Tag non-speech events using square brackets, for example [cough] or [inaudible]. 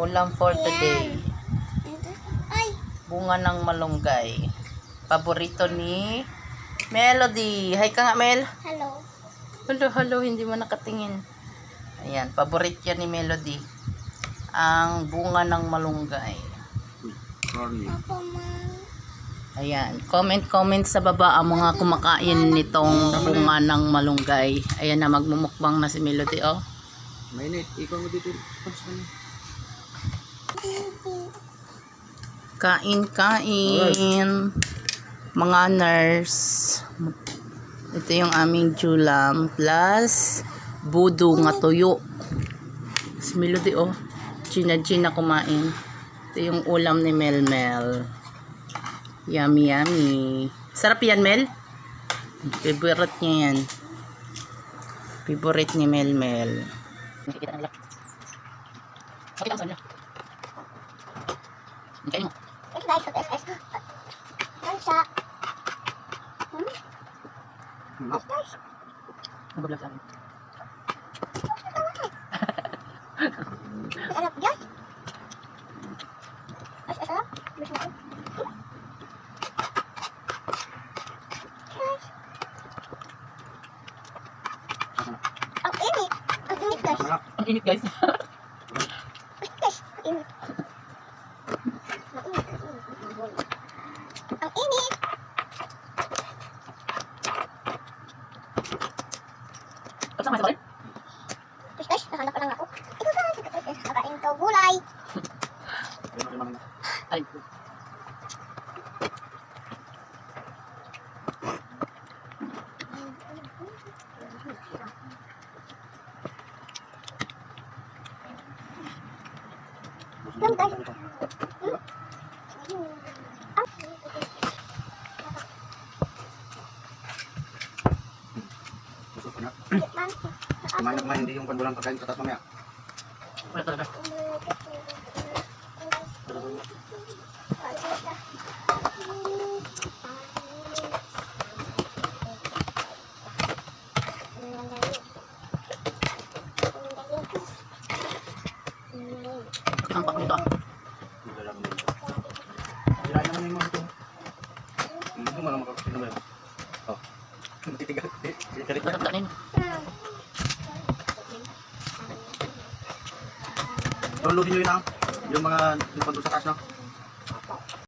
Ulam for today. Ay, Bunga ng malunggay. Paborito ni Melody. Hi ka nga, Mel. hello. Hello, hello. Hindi mo nakatingin. Ayan, paborito yan ni Melody. Ang bunga ng malunggay. Ayan, comment comment sa baba ang mga kumakain nitong bunga ng malunggay. Ayan na magmumukbang na si Melody oh. Mainit. Ikaw mo dito. Kain kain. Mga nurse. Ito yung aming julam plus budo nga tuyo. Si Melody oh. Gina Gina kumain. Ito yung ulam ni Melmel. Yummy yummy. Sarap yan Mel? Favorite niya yan. Favorite ni Melmel. Nakikita nila. Nakikita mo sa nila. Kain mo. It's nice of SS. Ano siya? Hmm? It's nice. Mag-vlog sa amin. Yan. Mas masarap. Mas masarap. Yes. Ang init. Ang init guys. Ang init guys. Guys, init. Ang init. Ang init. Kasama sa balit? Guys, guys, nahanap pa lang ako. Ito [laughs] guys, ito guys, kakain to gulay. Ay. Yan guys. Kumain na kumain, hindi yung pagbulang pagkain sa taas mamaya. Wala talaga. Ang pakuta. Sirain naman yung mga ito. Hindi lang naman. Oh. Matitigas. Galit na. Tataptanin. Downloadin nyo yun ah. Yung mga yung pagdo sa taas na.